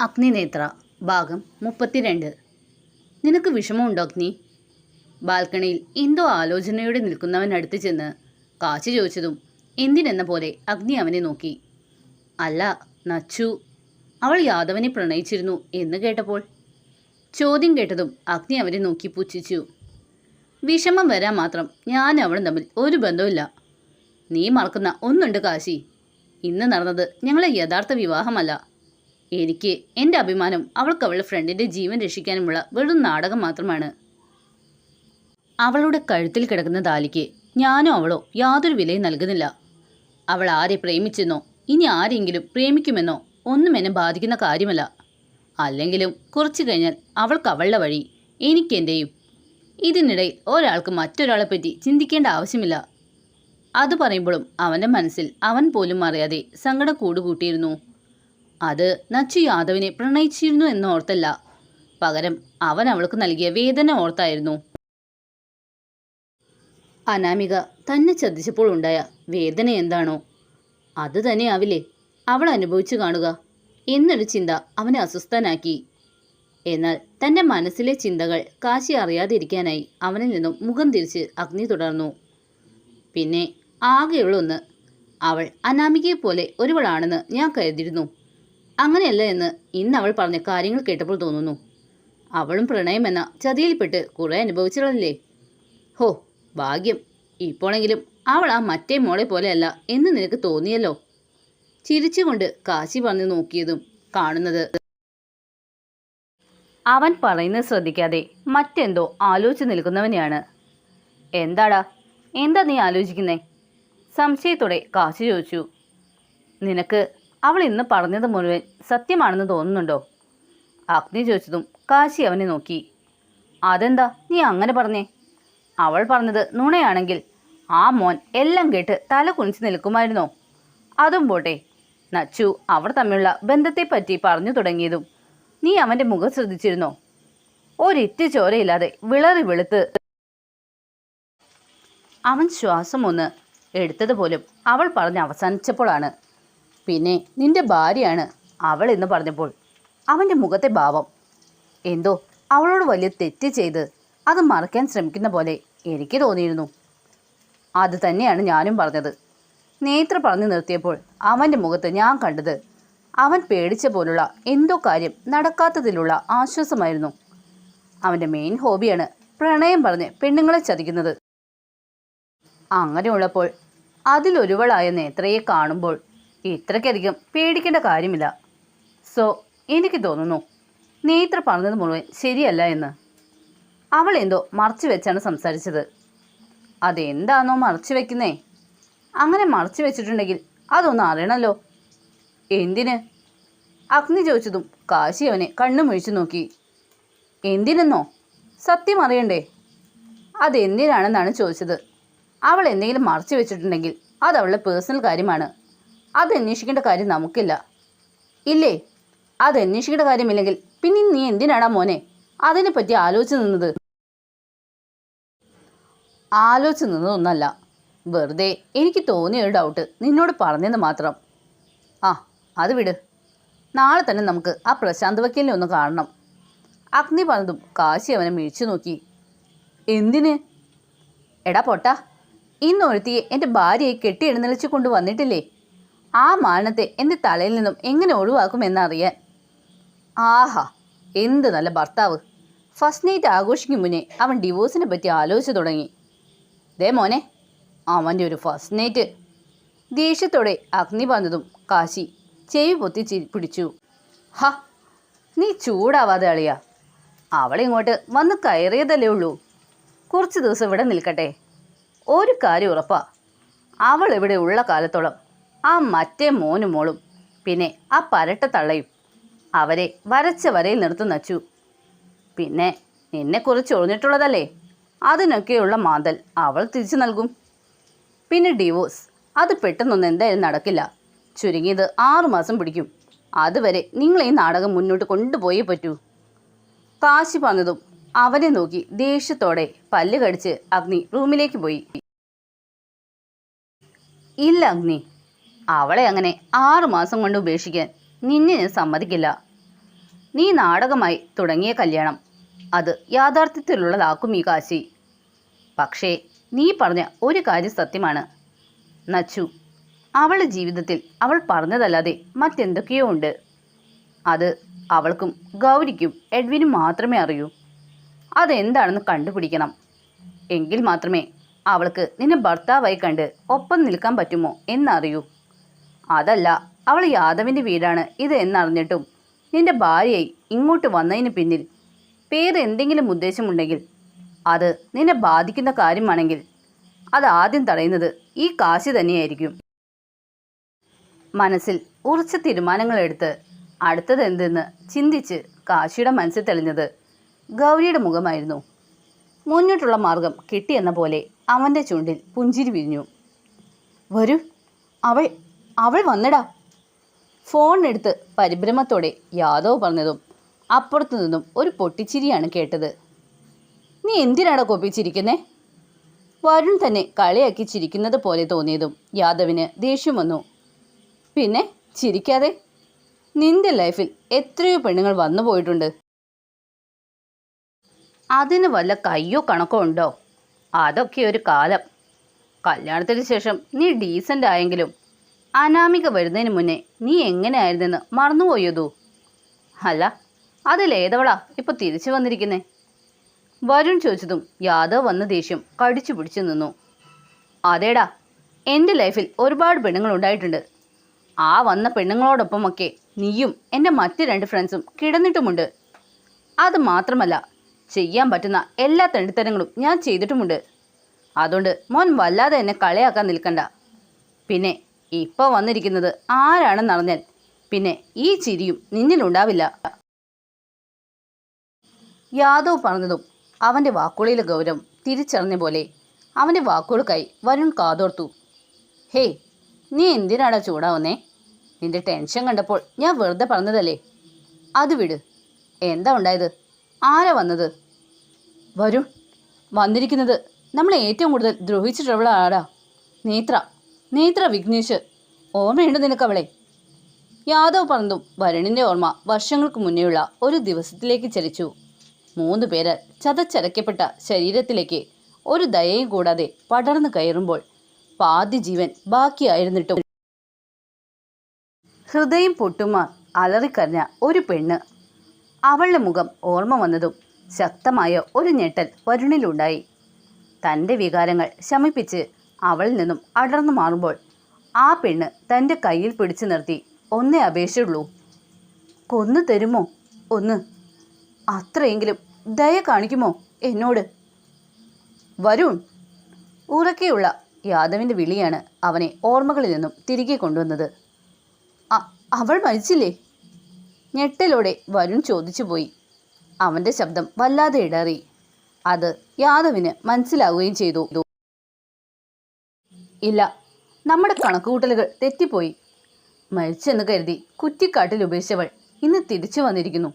അഗ്നിനേത്ര ഭാഗം മുപ്പത്തിരണ്ട്. നിനക്ക് വിഷമമുണ്ടോ അഗ്നി? ബാൽക്കണിയിൽ എന്തോ ആലോചനയോടെ നിൽക്കുന്നവൻ അടുത്ത് ചെന്ന് കാശി ചോദിച്ചതും എന്തിനെന്ന പോലെ അഗ്നി അവനെ നോക്കി. അല്ല നച്ചു അവൾ യാദവനെ പ്രണയിച്ചിരുന്നു എന്ന് കേട്ടപ്പോൾ ചോദ്യം കേട്ടതും അഗ്നി അവനെ നോക്കി പുച്ഛിച്ചു. വിഷമം വരാൻ മാത്രം ഞാൻ അവളും തമ്മിൽ ഒരു ബന്ധവുമില്ല. നീ മറക്കുന്ന ഒന്നുണ്ട് കാശി. ഇന്ന് നടന്നത് ഞങ്ങളെ യഥാർത്ഥ വിവാഹമല്ല. എനിക്ക് എന്റെ അഭിമാനം അവൾക്ക് അവളുടെ ഫ്രണ്ടിന്റെ ജീവൻ രക്ഷിക്കാനുമുള്ള വെറും നാടകം മാത്രമാണ്. അവളുടെ കഴുത്തിൽ കിടക്കുന്ന താലിക്ക് ഞാനോ അവളോ യാതൊരു വിലയും നൽകുന്നില്ല. അവൾ ആരെ പ്രേമിച്ചെന്നോ ഇനി ആരെങ്കിലും പ്രേമിക്കുമെന്നോ ഒന്നും എന്നെ ബാധിക്കുന്ന കാര്യമല്ല. അല്ലെങ്കിലും കുറച്ചു കഴിഞ്ഞാൽ അവൾക്ക് അവളുടെ വഴി എനിക്കെന്റെയും ഇതിനിടയിൽ ഒരാൾക്ക് മറ്റൊരാളെ പറ്റി ചിന്തിക്കേണ്ട ആവശ്യമില്ല. അത് പറയുമ്പോഴും അവന്റെ മനസ്സിൽ അവൻ പോലും അറിയാതെ സങ്കടം കൂടുകൂട്ടിയിരുന്നു. അത് നച്ചു യാദവിനെ പ്രണയിച്ചിരുന്നു എന്നോർത്തല്ല പകരം അവൻ അവൾക്ക് നൽകിയ വേദന ഓർത്തായിരുന്നു. അനാമിക തന്നെ ചതിച്ചപ്പോൾ ഉണ്ടായ വേദന എന്താണോ? അത് തന്നെയാവില്ലേ അവൾ അനുഭവിച്ചു കാണുക. എന്നൊരു ചിന്ത അവനെ അസ്വസ്ഥനാക്കി. എന്നാൽ തന്റെ മനസ്സിലെ ചിന്തകൾ കാശി അറിയാതിരിക്കാനായി അവനിൽ നിന്നും മുഖം തിരിച്ച് അഗ്നി തുടർന്നു. പിന്നെ ആകെയുള്ളൊന്ന് അവൾ അനാമികയെ പോലെ ഒരുവളാണെന്ന് ഞാൻ കരുതിയിരുന്നു. അങ്ങനെയല്ല എന്ന് ഇന്ന് അവൾ പറഞ്ഞ കാര്യങ്ങൾ കേട്ടപ്പോൾ തോന്നുന്നു. അവളും പ്രണയമെന്ന ചതിയിൽപ്പെട്ട് കുറേ അനുഭവിച്ചതല്ലേ ഹോ ഭാഗ്യം. ഇപ്പോഴെങ്കിലും അവൾ ആ മറ്റേ മോളെ പോലെയല്ല എന്ന് നിനക്ക് തോന്നിയല്ലോ? ചിരിച്ചുകൊണ്ട് കാശി പറഞ്ഞു നോക്കിയതും കാണുന്നത്. അവൻ പറയുന്നത് ശ്രദ്ധിക്കാതെ മറ്റെന്തോ ആലോചിച്ച് നിൽക്കുന്നവനെയാണ്. എന്താടാ? എന്താ നീ ആലോചിക്കുന്നേ? സംശയത്തോടെ കാശി ചോദിച്ചു. നിനക്ക് അവൾ ഇന്ന് പറഞ്ഞത് മുഴുവൻ സത്യമാണെന്ന് തോന്നുന്നുണ്ടോ? അഗ്നി ചോദിച്ചതും കാശി അവനെ നോക്കി. അതെന്താ നീ അങ്ങനെ പറഞ്ഞേ? അവൾ പറഞ്ഞത് നുണയാണെങ്കിൽ ആ മോൻ എല്ലാം കേട്ട് തല കുനിച്ച് നിൽക്കുമായിരുന്നോ? അതും പോട്ടെ. നച്ചു അവർ തമ്മിലുള്ള ബന്ധത്തെപ്പറ്റി പറഞ്ഞു തുടങ്ങിയതും നീ അവന്റെ മുഖം ശ്രദ്ധിച്ചിരുന്നോ? ഒരിറ്റ് ചോരയില്ലാതെ വിളറി വെളുത്ത് അവൻ ശ്വാസം ഒന്ന് എടുത്തതുപോലും അവൾ പറഞ്ഞ് അവസാനിച്ചപ്പോഴാണ് പിന്നെ നിന്റെ ഭാര്യയാണ് അവൾ എന്ന് പറഞ്ഞപ്പോൾ അവന്റെ മുഖത്തെ ഭാവം. എന്തോ അവളോട് വലിയ തെറ്റ് ചെയ്ത് അത് മറക്കാൻ ശ്രമിക്കുന്ന പോലെ എനിക്ക് തോന്നിയിരുന്നു. അത് തന്നെയാണ് ഞാനും പറഞ്ഞത്. നേത്ര പറഞ്ഞു നിർത്തിയപ്പോൾ അവന്റെ മുഖത്ത് ഞാൻ കണ്ടത് അവൻ പേടിച്ച പോലുള്ള എന്തോ കാര്യം നടക്കാത്തതിലുള്ള ആശ്വാസമായിരുന്നു. അവന്റെ മെയിൻ ഹോബിയാണ് പ്രണയം പറഞ്ഞ് പെണ്ണുങ്ങളെ ചതിക്കുന്നത്. അങ്ങനെയുള്ളപ്പോൾ അതിലൊരുവളായ നേത്രയെ കാണുമ്പോൾ ഇത്രയ്ക്കധികം പേടിക്കേണ്ട കാര്യമില്ല. സോ എനിക്ക് തോന്നുന്നു നേത്ര പറഞ്ഞത് മുഴുവൻ ശരിയല്ല എന്ന്. അവൾ എന്തോ മറച്ചു വെച്ചാണ് സംസാരിച്ചത്. അതെന്താണോ മറച്ചു വെക്കുന്നേ? അങ്ങനെ മറച്ചു വെച്ചിട്ടുണ്ടെങ്കിൽ അതൊന്ന് അറിയണമല്ലോ എന്തിന്? അഗ്നി ചോദിച്ചതും കാശി അവനെ കണ്ണു മുഴിച്ചു നോക്കി. എന്തിനെന്നോ? സത്യം അറിയണ്ടേ? അതെന്തിനാണെന്നാണ് ചോദിച്ചത്. അവൾ എന്തെങ്കിലും മറച്ചു വെച്ചിട്ടുണ്ടെങ്കിൽ അത് അവളുടെ പേഴ്സണൽ കാര്യമാണ്. അത് അന്വേഷിക്കേണ്ട കാര്യം നമുക്കില്ല. ഇല്ലേ? അത് അന്വേഷിക്കേണ്ട കാര്യമില്ലെങ്കിൽ പിന്നെ നീ എന്തിനാടാ മോനെ? അതിനെപ്പറ്റി ആലോചിച്ച് നിന്നത്? ആലോചിച്ച് നിന്നതൊന്നല്ല. വെറുതെ എനിക്ക് തോന്നിയ ഒരു ഡൗട്ട് നിന്നോട് പറഞ്ഞെന്ന് മാത്രം. ആ അത് വിട്. നാളെ തന്നെ നമുക്ക് ആ പ്രശാന്ത് വക്കീലിനെ ഒന്ന് കാണണം. അഗ്നി പറഞ്ഞതും കാശി അവനെ മിഴിച്ചു നോക്കി. എന്തിന്? എടാ പൊട്ട ഇന്ന് ഒരുത്തിയെ എന്റെ ഭാര്യയെ കെട്ടി എഴുന്നള്ളിച്ചു കൊണ്ട് വന്നിട്ടില്ലേ? ആ മാനത്തെ എന്റെ തലയിൽ നിന്നും എങ്ങനെ ഒഴിവാക്കുമെന്നറിയാൻ ആഹാ എന്ത് നല്ല ഭർത്താവ്. ഫസ്റ്റ് നൈറ്റ് ആഘോഷിക്കും മുന്നേ അവൻ ഡിവോഴ്സിനെ പറ്റി ആലോചിച്ചു തുടങ്ങി. ദേ മോനെ അവന്റെ ഒരു ഫസ്റ്റ് നൈറ്റ് ദേഷ്യത്തോടെ അഗ്നി പറഞ്ഞതും കാശി ചെവി പൊത്തി ചി പിടിച്ചു. ഹ നീ ചൂടാവാതെ അളിയ. അവളിങ്ങോട്ട് വന്ന് കയറിയതല്ലേ ഉള്ളൂ. കുറച്ച് ദിവസം ഇവിടെ നിൽക്കട്ടെ. ഒരു കാര്യം ഉറപ്പാ അവൾ ഇവിടെ ഉള്ള കാലത്തോളം ആ മറ്റേ മോനും മോളും. പിന്നെ ആ പരട്ട തള്ളയും അവരെ വരച്ച വരയിൽ നിർത്തും നച്ചു. പിന്നെ നിന്നെക്കുറിച്ച് ഒഴിഞ്ഞിട്ടുള്ളതല്ലേ അതിനൊക്കെയുള്ള മാതൽ അവൾ തിരിച്ചു നൽകും. പിന്നെ ഡിവോഴ്സ്. അത് പെട്ടെന്നൊന്നും എന്തായാലും നടക്കില്ല. ചുരുങ്ങിയത് ആറുമാസം പിടിക്കും. അതുവരെ നിങ്ങൾ ഈ നാടകം മുന്നോട്ട് കൊണ്ടുപോയേ പറ്റൂ. കാശി പറഞ്ഞതും അവനെ നോക്കി ദേഷ്യത്തോടെ പല്ല് കടിച്ച് അഗ്നി റൂമിലേക്ക് പോയി. ഇല്ല അഗ്നി. അവളെ അങ്ങനെ ആറുമാസം കൊണ്ട് ഉപേക്ഷിക്കാൻ നിന്നെ ഞാൻ സമ്മതിക്കില്ല. നീ നാടകമായി തുടങ്ങിയ കല്യാണം അത് യാഥാർത്ഥ്യത്തിലുള്ളതാക്കും ഈ കാശി. പക്ഷേ നീ പറഞ്ഞ ഒരു കാര്യം സത്യമാണ്. നച്ചു അവളുടെ ജീവിതത്തിൽ അവൾ പറഞ്ഞതല്ലാതെ മറ്റെന്തൊക്കെയോ ഉണ്ട്. അത് അവൾക്കും ഗൗരിക്കും എഡ്വിനും മാത്രമേ അറിയൂ. അതെന്താണെന്ന് കണ്ടുപിടിക്കണം. എങ്കിൽ മാത്രമേ അവൾക്ക് നിന്നെ ഭർത്താവായി കണ്ട് ഒപ്പം നിൽക്കാൻ പറ്റുമോ എന്നറിയൂ. അതല്ല അവൾ യാദവിന്റെ വീടാണ് ഇത് എന്നറിഞ്ഞിട്ടും. നിന്റെ ഭാര്യയായി ഇങ്ങോട്ട് വന്നതിന് പിന്നിൽ പേര് എന്തെങ്കിലും ഉദ്ദേശമുണ്ടെങ്കിൽ അത് നിന്നെ ബാധിക്കുന്ന കാര്യമാണെങ്കിൽ അത് ആദ്യം തടയുന്നത് ഈ കാശി തന്നെയായിരിക്കും. മനസ്സിൽ ഉറച്ച തീരുമാനങ്ങളെടുത്ത് അടുത്തത് എന്തെന്ന് ചിന്തിച്ച് കാശിയുടെ മനസ്സിൽ തെളിഞ്ഞത് ഗൗരിയുടെ മുഖമായിരുന്നു. മുന്നോട്ടുള്ള മാർഗം കിട്ടിയെന്ന പോലെ അവന്റെ ചുണ്ടിൽ പുഞ്ചിരി വിരിഞ്ഞു. വരൂ അവൾ അവൾ വന്നടാ. ഫോണെടുത്ത് പരിഭ്രമത്തോടെ യാദവ് പറഞ്ഞതും അപ്പുറത്തു നിന്നും ഒരു പൊട്ടിച്ചിരിയാണ് കേട്ടത്. നീ എന്തിനാടാ കൊപ്പിച്ചിരിക്കുന്നേ വരുൺ തന്നെ കളിയാക്കി ചിരിക്കുന്നത് പോലെ തോന്നിയതും യാദവിന് ദേഷ്യം വന്നു. പിന്നെ ചിരിക്കാതെ? നിന്റെ ലൈഫിൽ എത്രയോ പെണ്ണുങ്ങൾ വന്നു പോയിട്ടുണ്ട്. അതിന് വല്ല കയ്യോ കണക്കോ ഉണ്ടോ? അതൊക്കെ ഒരു കാലം. കല്യാണത്തിന് ശേഷം നീ ഡീസന്റ് ആയെങ്കിലും അനാമിക വരുന്നതിന് മുന്നേ നീ എങ്ങനെയായിരുന്നെന്ന് മറന്നുപോയതോ അല്ല അതിലേതവളാ ഇപ്പോൾ തിരിച്ചു വന്നിരിക്കുന്നേ? വരുൺ ചോദിച്ചതും യാദവ് വന്ന ദേഷ്യം കടിച്ചു പിടിച്ചു നിന്നു. അതേടാ എന്റെ ലൈഫിൽ ഒരുപാട് പെണ്ണുങ്ങൾ ഉണ്ടായിട്ടുണ്ട്. ആ വന്ന പെണ്ണുങ്ങളോടൊപ്പമൊക്കെ നീയും എന്റെ മറ്റ് രണ്ട് ഫ്രണ്ട്സും കിടന്നിട്ടുമുണ്ട്. അത് മാത്രമല്ല ചെയ്യാൻ പറ്റുന്ന എല്ലാ തെണ്ടിത്തരങ്ങളും ഞാൻ ചെയ്തിട്ടുമുണ്ട്. അതുകൊണ്ട് മോൻ വല്ലാതെ എന്നെ കളയാക്കാൻ നിൽക്കണ്ട. പിന്നെ ഇപ്പോൾ വന്നിരിക്കുന്നത് ആരാണെന്നറിഞ്ഞാൽ പിന്നെ ഈ ചിരിയും നിന്നിലുണ്ടാവില്ല യാദവ് പറഞ്ഞതും അവന്റെ വാക്കുകളിലെ ഗൗരവം തിരിച്ചറിഞ്ഞ പോലെ അവന്റെ വാക്കുകൾക്കായി വരുൺ കാതോർത്തു. ഹേയ് നീ എന്തിനാടാ ചൂടാവുന്നേ? നിന്റെ ടെൻഷൻ കണ്ടപ്പോൾ ഞാൻ വെറുതെ പറഞ്ഞതല്ലേ? അത് വിട്. എന്താ ഉണ്ടായത്? ആരാ വന്നത്? വരുൺ വന്നിരിക്കുന്നത് നമ്മളെ ഏറ്റവും കൂടുതൽ ദ്രോഹിച്ചിട്ടുള്ള ആടാ നേത്ര നേത്ര വിഘ്നേഷ് ഓർമ്മയുണ്ട് നിനക്കവളെ? യാദവ് പറന്തും വരുണിന്റെ ഓർമ്മ വർഷങ്ങൾക്ക് മുന്നേയുള്ള ഒരു ദിവസത്തിലേക്ക് ചലിച്ചു. മൂന്ന് പേര് ചതച്ചരയ്ക്കപ്പെട്ട ശരീരത്തിലേക്ക് ഒരു ദയയും കൂടാതെ പടർന്നു കയറുമ്പോൾ പാതി ജീവൻ ബാക്കിയായിരുന്നിട്ടും. ഹൃദയം പൊട്ടുമാർ അലറിക്കരഞ്ഞ ഒരു പെണ്ണ്. അവളുടെ മുഖം ഓർമ്മ വന്നതും ശക്തമായ ഒരു ഞെട്ടൽ വരുണിലുണ്ടായി. തന്റെ വികാരങ്ങൾ ശമിപ്പിച്ച് അവളിൽ നിന്നും അടർന്നു മാറുമ്പോൾ ആ പെണ്ണ് തന്റെ കയ്യിൽ പിടിച്ചു നിർത്തി ഒന്നേ അപേക്ഷയുള്ളൂ കൊന്നു തരുമോ? ഒന്ന്. അത്രയെങ്കിലും ദയ കാണിക്കുമോ എന്നോട്? വരുൺ. ഉറക്കെയുള്ള യാദവിന്റെ വിളിയാണ് അവനെ ഓർമ്മകളിൽ നിന്നും തിരികെ കൊണ്ടുവന്നത്. അവൾ മരിച്ചില്ലേ? ഞെട്ടലോടെ വരുൺ ചോദിച്ചുപോയി. അവന്റെ ശബ്ദം വല്ലാതെ ഇടറി. അത് യാദവിന് മനസ്സിലാവുകയും ചെയ്തു. ഇല്ല. നമ്മുടെ കണക്കുകൂട്ടലുകൾ തെറ്റിപ്പോയി. മരിച്ചെന്ന് കരുതി കുറ്റിക്കാട്ടിൽ ഉപേക്ഷിച്ചവൾ ഇന്ന് തിരിച്ചു വന്നിരിക്കുന്നു.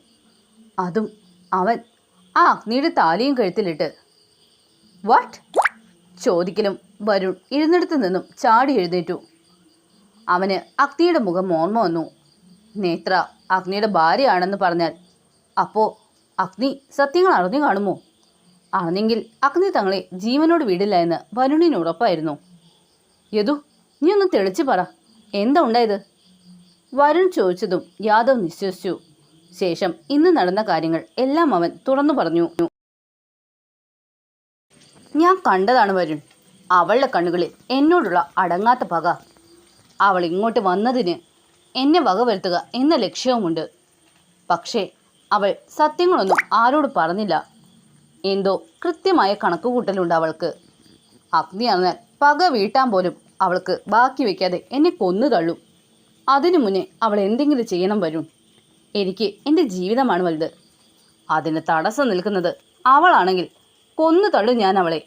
അതും അവൻ ആ അഗ്നിയുടെ താലിയും കഴുത്തിലിട്ട്. വാട്ട്? ചോദിക്കലും വരുൺ ഇരുന്നിടത്തു നിന്നും ചാടി എഴുന്നേറ്റു. അവന് അഗ്നിയുടെ മുഖം ഓർമ്മ വന്നു. നേത്ര അഗ്നിയുടെ ഭാര്യയാണെന്ന് പറഞ്ഞാൽ അപ്പോൾ അഗ്നി സത്യങ്ങൾ അറിഞ്ഞു കാണുമോ? അറിഞ്ഞെങ്കിൽ അഗ്നി തങ്ങളെ ജീവനോട് വിടില്ല എന്ന് വരുണിന് ഉറപ്പായിരുന്നു. യദു നീ ഒന്ന് തെളിച്ചു പറ. എന്താ ഉണ്ടായത്? വരുൺ ചോദിച്ചതും യാദവ് നിശ്വസിച്ചു. ശേഷം ഇന്ന് നടന്ന കാര്യങ്ങൾ എല്ലാം അവൻ തുറന്നു പറഞ്ഞു. ഞാൻ കണ്ടതാണ് വരുൺ. അവളുടെ കണ്ണുകളിൽ എന്നോടുള്ള അടങ്ങാത്ത പക. അവൾ ഇങ്ങോട്ട് വന്നതിന് എന്നെ വകവരുത്തുക എന്ന ലക്ഷ്യവുമുണ്ട്. പക്ഷേ അവൾ സത്യങ്ങളൊന്നും ആരോട് പറഞ്ഞില്ല. എന്തോ കൃത്യമായ കണക്കുകൂട്ടലുണ്ട് അവൾക്ക്. അഗ്നി അറിഞ്ഞാൽ പക വീട്ടാൻ പോലും അവൾക്ക് ബാക്കി വയ്ക്കാതെ എന്നെ കൊന്നു തള്ളും. അതിനു മുന്നേ അവൾ എന്തെങ്കിലും ചെയ്യണം വരും. എനിക്ക് എന്റെ ജീവിതമാണ് വലുത്. അതിന് തടസ്സം നിൽക്കുന്നത് അവളാണെങ്കിൽ കൊന്നു തള്ളും ഞാൻ അവളെ.